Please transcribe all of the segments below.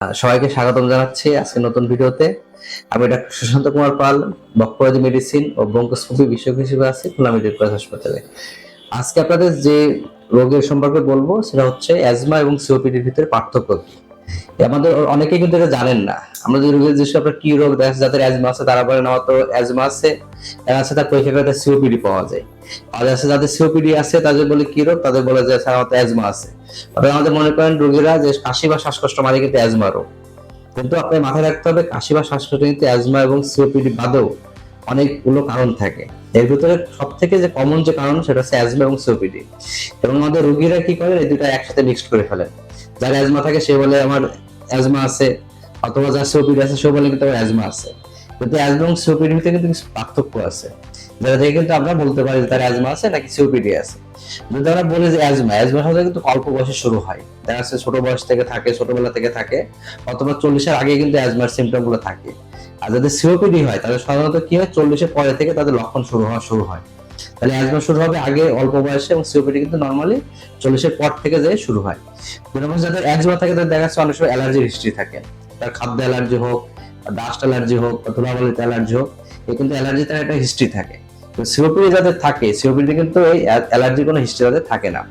সবাইকে স্বাগতম জানাচ্ছি আজকে নতুন ভিডিওতে। আমি ডাক্তার সুশান্ত কুমার পাল বক্ষবাদী মেডিসিন ও বঙ্কস্কোপি বিষয়ক হিসেবে আছি খুলনা মেডিকেল হাসপাতালে। আজকে আপনাদের যে রোগের সম্পর্কে বলব, সেটা হচ্ছে অ্যাজমা এবং সিওপিডির ভিতরে পার্থক্য কি? আমাদের অনেকেই কিন্তু এটা জানেন না। আমরা যে রোগের যে আপনার কি রোগ দেখা যাদের অ্যাজমা আছে, তারা বলেন আমার তো অ্যাজমা আছে এর আছে তার পরীক্ষা করে সিওপিডি পাওয়া যায়। আর আছে যাদের সিওপিডি আছে, তাদের বলে কি রোগ? তাদের বলে যে স্যার আমার অ্যাজমা আছে। তবে আমাদের মনে করেন রোগীরা যে কাশি বা শ্বাসকষ্ট মানে কিন্তু অ্যাজমা রোগ। কিন্তু আপনি মাথায় রাখতে হবে, কাশি বা শ্বাসকষ্ট কিন্তু অ্যাজমা এবং সিওপিডি বাদেও অনেকগুলো কারণ থাকে। এর ভিতরে সব থেকে যে কমন যে কারণ, সেটা হচ্ছে অ্যাজমা এবং সিওপিডি এবং আমাদের রোগীরা কি করে? এই দুটো একসাথে মিক্সড করে ফেলে। যার অ্যাজমা থাকে, সে বলে আমার অ্যাজমা আছে, অথবা যার সিওপিডি আছে সে বলে কিন্তু আমার অ্যাজমা আছে। কিন্তু অ্যাজমা এবং সিওপিডির ভিতরে কিন্তু কিছু পার্থক্য আছে। যেটা থেকে কিন্তু আমরা বলতে পারি তার অ্যাজমা আছে নাকি সিওপিডি আছে। যদি আমরা বলি যে অ্যাজমা অ্যাজমা কিন্তু অল্প বয়সে শুরু হয়। দেখা যাচ্ছে ছোট বয়স থেকে থাকে, ছোটবেলা থেকে থাকে, অথবা চল্লিশের আগে কিন্তু অ্যাজমার থাকে। আর যাদের সিওপিডি হয় তাদের সাধারণত কি হয়? চল্লিশের পরে থেকে তাদের লক্ষণ শুরু হওয়া শুরু হয়। তাহলে অ্যাজমা শুরু হবে আগে অল্প বয়সে এবং সিওপিডি কিন্তু নর্মালি চল্লিশের পর থেকে যে শুরু হয়। যাদের অ্যাজমা থাকে, তাদের দেখা যাচ্ছে অনেক সময় অ্যালার্জির হিস্ট্রি থাকে। তার খাদ্য অ্যালার্জি হোক ডাস্ট অ্যালার্জি হোক, বা ধুলাবালিতে অ্যালার্জি হোক, এ কিন্তু অ্যালার্জি তার একটা হিস্ট্রি থাকে। সিওপিডি যাদের থাকে সিওপিডি কিন্তু এই অ্যালার্জি কোনো হিস্ট্রি তাদের থাকে না।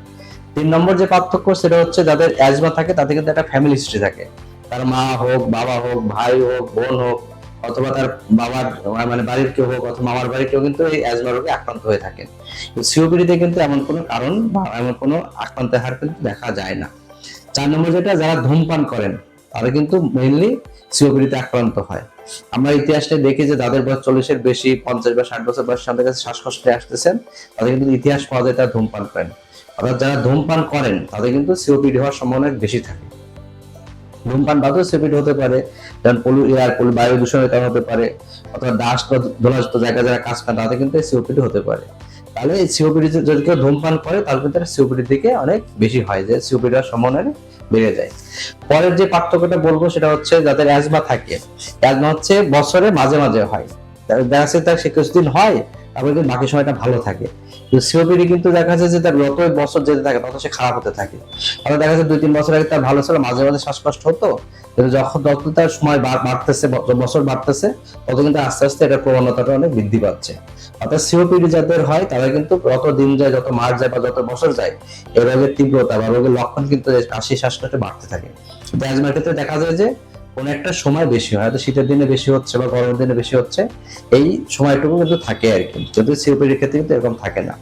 তিন নম্বর যে পার্থক্য সেটা হচ্ছে যাদের অ্যাজমা থাকে, তাদের কিন্তু একটা ফ্যামিলি হিস্ট্রি থাকে। তার মা হোক, বাবা হোক, ভাই হোক, বোন হোক, অথবা তার বাবার মানে বাড়ির কেউ হোক অথবা মামার বাড়ির কেউ কিন্তু এই অ্যাজমা রোগে আক্রান্ত হয়ে থাকে সিওপিডিতে কিন্তু এমন কোনো কারণ বা এমন কোনো আক্রান্তের হার কিন্তু দেখা যায় না। চার নম্বর যেটা, যারা ধূমপান করেন, তারা কিন্তু মেইনলি সিওপিডিতে আক্রান্ত হয়। আমরা ইতিহাসটা দেখি যে যাদের বয়স চল্লিশের বেশি, পঞ্চাশ বা ষাট বছর বয়স তাদের কাছে শ্বাসকষ্টে আসতেছেন, তাদের কিন্তু ইতিহাস পাওয়া যায় তারা ধূমপান করেন। অর্থাৎ যারা ধূমপান করেন, তাদের কিন্তু সিওপিডি হওয়ার সম্ভাবনা বেশি থাকে। ধূমপান বাদেও সিওপিডি হতে পারে, যেমন পলু এয়ার, পলু বায়ু দূষণের কারণে হতে পারে, অথবা ডাস্ট বা ধোলাযুক্ত জায়গায় যারা কাজ করেন, তাদের কিন্তু সিওপিডি হতে পারে। তাহলে এই সিওপিডি যদি কেউ ধূমপান করে তাহলে কিন্তু সিওপিডির দিকে অনেক বেশি হয়, যে সিওপিডি হওয়ার সম্ভাবনা বেড়ে যায়। পরের যে পার্থক্যটা বলব, সেটা হচ্ছে যাদের অ্যাজমা থাকে। অ্যাজমা হচ্ছে বছরে মাঝে মাঝে হয়। দেখা যাচ্ছে তার সে কিছুদিন হয়, তারপরে কিন্তু বাকি সময়টা ভালো থাকে। সিওপিডি কিন্তু দেখা যাচ্ছে যে তার যত বছর যেতে থাকে তত সে খারাপ হতে থাকে। অর্থাৎ দেখা যাচ্ছে দুই তিন বছর আগে তার ভালো ছিল, মাঝে মাঝে শ্বাসকষ্ট হতো। যখন যত তার সময় বাড়তেছে বছর বাড়তেছে তত কিন্তু আস্তে আস্তে এটার প্রবণতাটা অনেক বৃদ্ধি পাচ্ছে। অর্থাৎ সিওপিডি যাদের হয়, তারা কিন্তু যত দিন যায়, যত মাস যায় বা যত বছর যায় এই রোগের তীব্রতা বা রোগের লক্ষণ কিন্তু কাশি, শ্বাসকষ্টে বাড়তে থাকে। অ্যাজমার ক্ষেত্রে দেখা যায় যে কোন একটা সময় বেশি হয়, হয়তো শীতের দিনে বেশি হচ্ছে বা গরমের দিনে বেশি হচ্ছে, এই সময়টুকু কিন্তু থাকে আর কি। কিন্তু সিওপিডির ক্ষেত্রে কিন্তু এরকম থাকে না।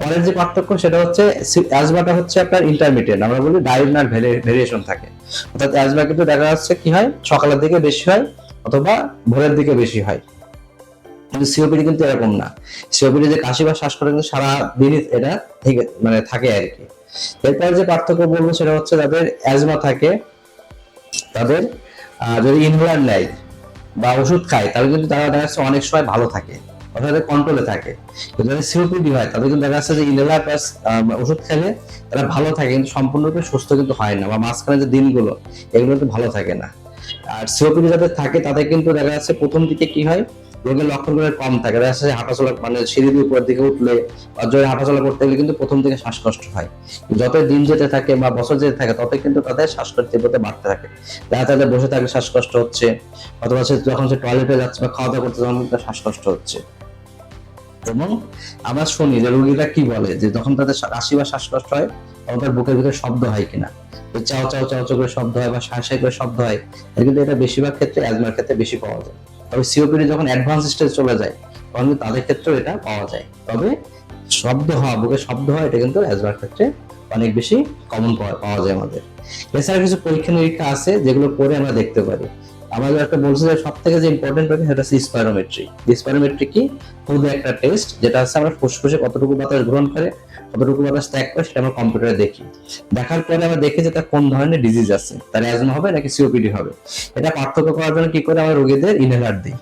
পরের যে পার্থক্য সেটা হচ্ছে অ্যাজমাটা হচ্ছে আপনার ইন্টারমিডিয়েট আমরা বলি ডায়গনাল ভেরিয়েশন থাকে। অর্থাৎ অ্যাজমা কিন্তু দেখা যাচ্ছে কি হয়? সকালের দিকে বেশি হয় অথবা ভোরের দিকে বেশি হয়। কিন্তু সিওপিডি কিন্তু এরকম না। সিওপিডি যে কাশি বা শ্বাসকষ্ট কিন্তু সারা দিনই এটা থেকে মানে থাকে আর কি। এরপর যে পার্থক্য বলব সেটা হচ্ছে যাদের অ্যাজমা থাকে তাদের যদি ইনহেলার নেয় বা ওষুধ খায়, তাহলে কিন্তু তারা দেখা যাচ্ছে অনেক সময় ভালো থাকে, অর্থাৎ কন্ট্রোলে থাকে। যাদের সিওপিডি হয়, তাদের কিন্তু দেখা যাচ্ছে যে ইনহেলার প্লাস ওষুধ খেলে তারা ভালো থাকে, কিন্তু সম্পূর্ণরূপে সুস্থ কিন্তু হয় না, বা মাঝখানে যে দিনগুলো, এগুলো কিন্তু ভালো থাকে না। আর সিওপিডি যাদের থাকে, তাদের কিন্তু দেখা যাচ্ছে প্রথম দিকে কি হয় রোগের লক্ষণগুলো কম থাকে। দেখা যাচ্ছে হাঁটাচলা মানে সিঁড়ি দিয়ে উপরের দিকে উঠলে জোরে হাঁটাচলা করতে গেলে কিন্তু প্রথম দিকে শ্বাসকষ্ট হয়। যত দিন যেতে থাকে বা বছর যেতে থাকে তত কিন্তু তাদের শ্বাসকষ্ট তীব্রতা বাড়তে থাকে। দেখা তাদের বসে থাকলে শ্বাসকষ্ট হচ্ছে, অথবা সে যখন সে টয়লেটে যাচ্ছে বা খাওয়া দাওয়া করতে তখন শ্বাসকষ্ট হচ্ছে। এবং আমরা শুনি যে রোগীরা কি বলে? যে যখন তাদের কাশি বা শ্বাসকষ্ট হয়, তখন তার বুকের ভিতরে শব্দ হয় কিনা? চাও চাও চাও চাও করে শব্দ হয় বা শ্বাস করে শব্দ হয় কিন্তু এটা বেশিরভাগ ক্ষেত্রে অ্যাজমার ক্ষেত্রে বেশি পাওয়া যায়। তবে সিওপিডি যখন অ্যাডভান্স স্টেজ চলে যায়, তখন কিন্তু তাদের ক্ষেত্রেও এটা পাওয়া যায়। তবে শব্দ হওয়া, বুকে শব্দ হয় এটা কিন্তু অ্যাজমার ক্ষেত্রে অনেক বেশি কমন পাওয়া যায় আমাদের। এছাড়া কিছু পরীক্ষা নিরীক্ষা আছে, যেগুলো করে আমরা দেখতে পারি। আমাদের একটা বলছে যে সব থেকে যে ইম্পর্টেন্ট পরীক্ষা সেটা হচ্ছে স্পাইরোমেট্রি স্পাইরোমেট্রি কি? খুব একটা টেস্ট যেটা হচ্ছে আমরা ফুসফুসে কতটুকু বাতাস গ্রহণ করে কতটুকু বাতাস ত্যাগ করে সেটা আমরা কম্পিউটারে দেখি। দেখার পরে আমরা দেখি যে তার কোন ধরনের ডিজিজ আছে। তার অ্যাজমা হবে নাকি সিওপিডি হবে। এটা পার্থক্য করার জন্য কি করে আমরা রোগীদের ইনহেলার দিই।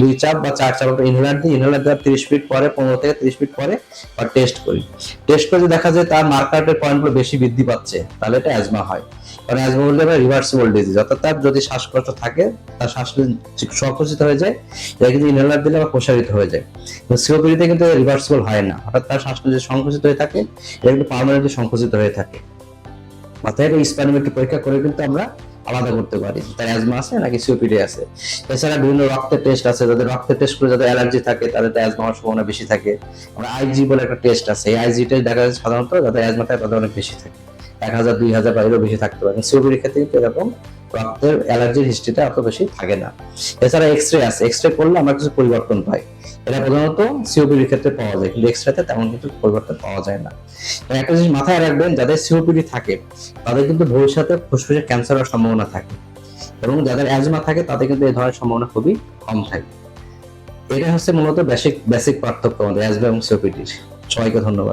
দুই চাপ বা চার চাপ ইনহেলার দিই। ইনহেলার দেওয়ার তিরিশ ফিট পরে, পনেরো থেকে তিরিশ ফিট পরে বা টেস্ট করি। টেস্ট করে দেখা যায় তার মার্কারের পয়েন্টগুলো বেশি বৃদ্ধি পাচ্ছে, তাহলে এটা অ্যাজমা হয়। কারণ অ্যাজমা ডিজিজ অর্থাৎ তার যদি শ্বাসকষ্ট থাকে, তার শ্বাস হয়ে যায়, এটা কিন্তু ইনহেলার দিলে প্রসারিত হয়ে যায়। সিওপিডিতে কিন্তু রিভার্সিবল হয় না। অর্থাৎ তার শ্বাস যদি হয়ে থাকে, এটা কিন্তু হয়ে থাকে। অর্থাৎ এই স্প্যানোমেট্রি পরীক্ষা করে কিন্তু আমরা আলাদা করতে পারি। তার অ্যাজমা আছে নাকি সিওপিডি আছে? এছাড়া বিভিন্ন রক্তের টেস্ট আছে। যাদের রক্তের টেস্ট করে যাদের অ্যালার্জি থাকে, তাদের অ্যাজমা হওয়ার সম্ভাবনা বেশি থাকে। আমরা আইজি বলে একটা টেস্ট আছে। এই আইজি টেস্ট দেখা যাচ্ছে সাধারণত, যাদের অ্যাজমা থাকে, তাদের অনেক বেশি থাকে। এক হাজার, দুই হাজার বাইরেও বেশি থাকতে পারে। সিওপিডির ক্ষেত্রে কিন্তু এরকম রক্তের অ্যালার্জির হিস্ট্রিটা অত বেশি থাকে না। এছাড়া এক্স রে আছে। এক্স রে করলে আমরা কিছু পরিবর্তন পাই। এটা প্রধানত সিওপিডির ক্ষেত্রে পাওয়া যায়, কিন্তু এক্স রেতে তেমন কিছু পরিবর্তন পাওয়া যায় না। একটা জিনিস মাথায় রাখবেন, যাদের সিওপিডি থাকে, তাদের কিন্তু ভবিষ্যতে ফুসফুসের ক্যান্সার হওয়ার সম্ভাবনা থাকে। এবং যাদের অ্যাজমা থাকে, তাদের কিন্তু এই ধরনের সম্ভাবনা খুবই কম থাকে। এটা হচ্ছে মূলত বেসিক বেসিক পার্থক্য আমাদের অ্যাজমা এবং সিওপিডির সবাইকে ধন্যবাদ।